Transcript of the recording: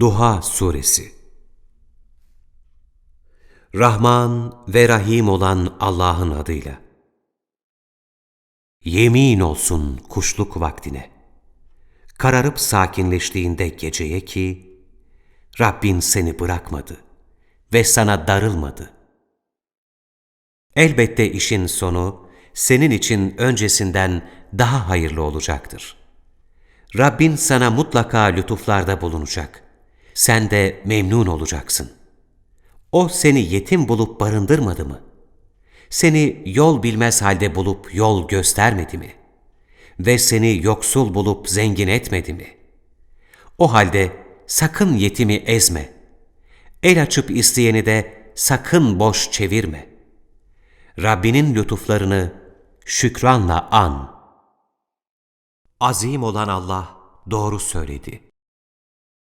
Duha Suresi Rahman ve Rahim olan Allah'ın adıyla. Yemin olsun kuşluk vaktine. Kararıp sakinleştiğinde geceye ki, Rabbin seni bırakmadı ve sana darılmadı. Elbette işin sonu, senin için öncesinden daha hayırlı olacaktır. Rabbin sana mutlaka lütuflarda bulunacak. Sen de memnun olacaksın. O seni yetim bulup barındırmadı mı? Seni yol bilmez halde bulup yol göstermedi mi? Ve seni yoksul bulup zengin etmedi mi? O halde sakın yetimi ezme. El açıp isteyeni de sakın boş çevirme. Rabbinin lütuflarını şükranla an. Azim olan Allah doğru söyledi.